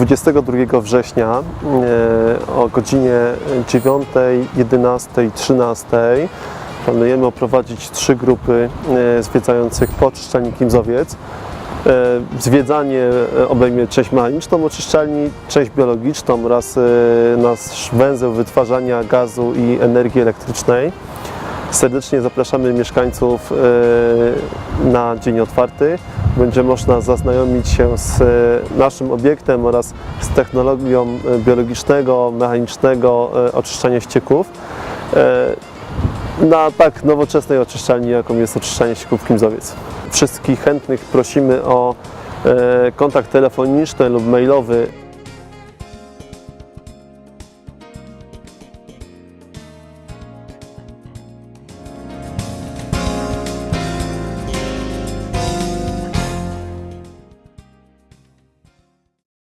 22 września e, o godzinie 9, 11, 13 planujemy oprowadzić trzy grupy e, zwiedzających po oczyszczalni Kimzowiec. E, Zwiedzanie obejmie część mechaniczną oczyszczalni, część biologiczną oraz nasz węzeł wytwarzania gazu i energii elektrycznej. Serdecznie zapraszamy mieszkańców na dzień otwarty. Będzie można zaznajomić się z e, naszym obiektem oraz z technologią e, biologicznego, mechanicznego e, oczyszczania ścieków na tak nowoczesnej oczyszczalni, jaką jest oczyszczanie ścieków Kimzowiec. Wszystkich chętnych prosimy o kontakt telefoniczny lub mailowy